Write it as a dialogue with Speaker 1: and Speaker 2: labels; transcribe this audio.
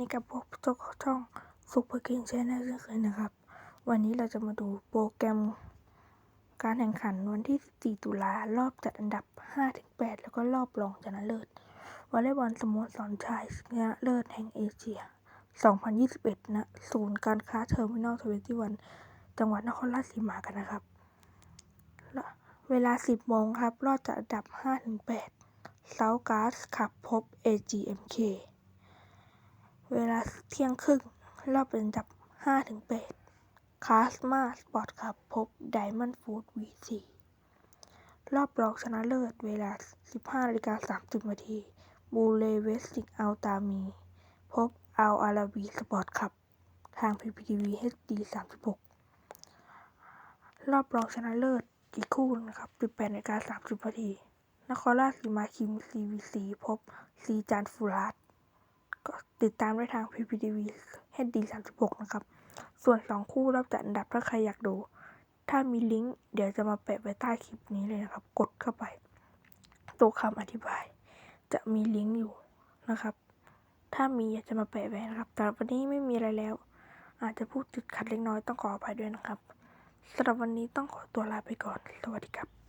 Speaker 1: นี่กับพวกเจ้าของช่องซุปเปอร์เกมชแนลเช่นเคยนะครับ วันนี้เราจะมาดูโปรแกรมการแข่งขันวันที่ 14 ตุลารอบจัดอันดับ 5-8 แล้วก็รอบรองชนะเลิศวอลเลย์บอลสโมสรชายชนะเลิศแห่งเอเชีย 2021 ณ ศูนย์การค้าเทอร์มินอล21จังหวัดนครราชสีมากันนะครับ เวลา 10 โมงครับ รอบจัดอันดับ 5-8เซาท์การ์สขับพบ AGMK เวลาเที่ยงครึ่ง รอบเป็นอันดับ 5-8 คาสมาสปอร์ตขับพบไดมอนด์ฟูด V4 รอบรองชนะเลิศเวลา 15นาฬิกา30นาทีบูเลเวสติกอัลตามี พบอัลอาราบีสปอร์ตขับทาง PPTV HD 36 รอบรองชนะเลิศอีกคู่นะครับ 18นาฬิกา30นาทีนครราชสีมาคิม CVC พบซีจานฟูราส ก็ติดตามได้ทาง PPTV HD 36 นะครับ ส่วน 2 คู่รอบจัดอันดับถ้าใครอยากดู ถ้ามีลิงก์เดี๋ยวจะมาแปะไว้ใต้คลิปนี้เลยนะครับ กดเข้าไป ตัวคำอธิบาย จะมีลิงก์อยู่นะครับ ถ้ามีอยากจะมาแปะไว้นะครับ แต่วันนี้ไม่มีอะไรแล้ว อาจจะพูดติดขัดเล็กน้อยต้องขออภัยด้วยนะครับสำหรับวันนี้ต้องขอตัวลาไปก่อน สวัสดีครับ